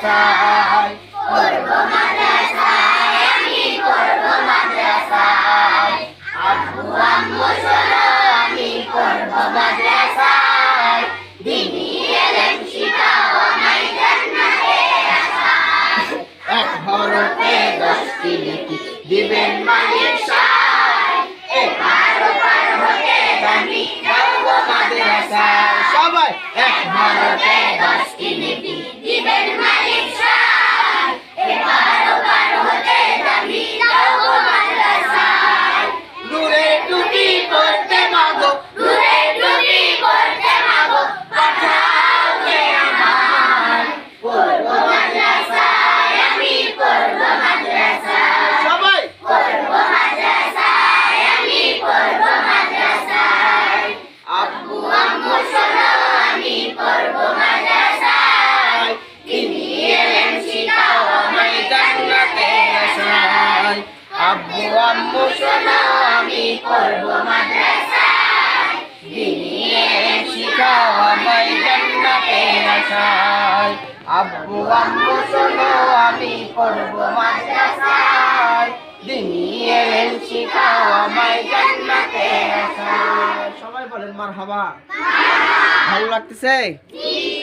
মাদ্রাসায় পড়ব মাদ্রাসায় আমি পড়ব মাদ্রাসায় আব্বু আম্মু শোনো আমি পড়ব মাদ্রাসায় দিনী এলেম শিখাও আমায় জান্নাতে আসায় এক হরফে দশটি লিখি দিবেন মালিক আব্বু আম্মু আমি পড়ব মাদ্রাসায় এলেন শিখাও আমায় আব্বু আম্মু আমি পড়ব মাদ্রাসায় দিনী এলেন শিখাও আমায় জান্নাতে আসায় সবাই বলেন মারহাবা ভালো লাগতেছে জি